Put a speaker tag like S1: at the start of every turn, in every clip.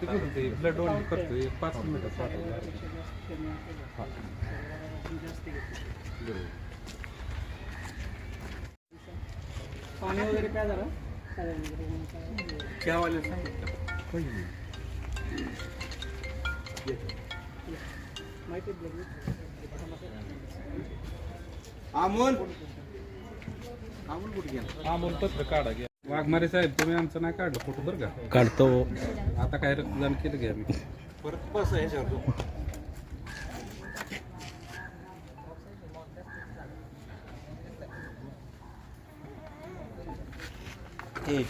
S1: ते blood donate करतोय एक पाच मिनिटात पाठवलं
S2: पाणी वगैरे काय झालं?
S1: चहावाले सांगितलं.
S2: माहिती
S3: अमोल अमोल कुठे गेला?
S1: अमोल पत्र काढा घ्या. वाघमारे साहेब तुम्ही आमचं नाही काढलं फोटो बरं का?
S4: काढतो.
S1: आता काय रक्तदान केलं घ्या मी.
S3: परत बस ह्याच्यावर तू. ए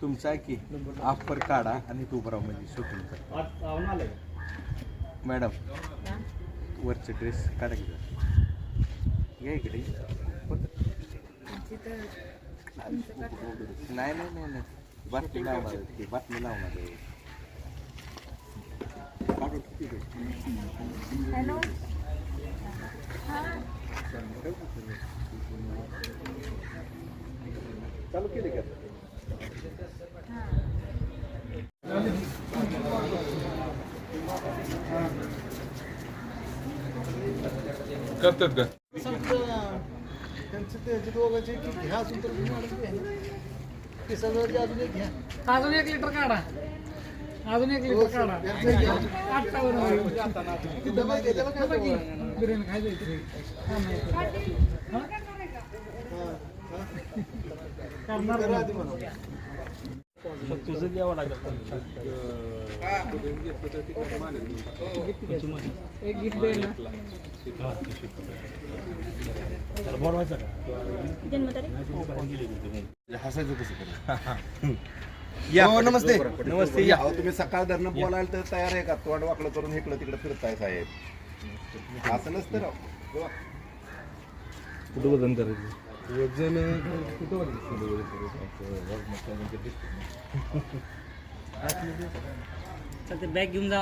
S3: तुमचा आहे की अप्पर काढा आणि तू बराव म्हणजे शूटिंग कर. मॅडम वरचे ड्रेस काढा की. घ्या इकडे. नाही नाही नाही नाही. बातमी लावणार ती बातमी लावणार
S5: हॅलो.
S3: चालू केले का?
S1: करतात का?
S2: त्यांचं ते दोघांचे घ्या अजून तर एक घ्या.
S6: अजून एक लिटर काढा. अजून एक लिटर काढा.
S2: त्याला काय
S6: की? बिर्याणी खायची इथे. हा, नाही. करणार
S2: करा
S6: नाही.
S2: आधी म्हणा.
S6: एक गिफ्ट
S3: हसायचं कसं करू या हो, नमस्ते. नमस्ते. या.
S7: तुम्ही सकाळ धरणं बोलायला तर तयार आहे का? तोंड वाकडं करून इकडं तिकडं फिरताय साहेब. असं नसतं राव.
S4: कुठं वजन करायचं?
S3: वजन
S2: बॅग घेऊन जा.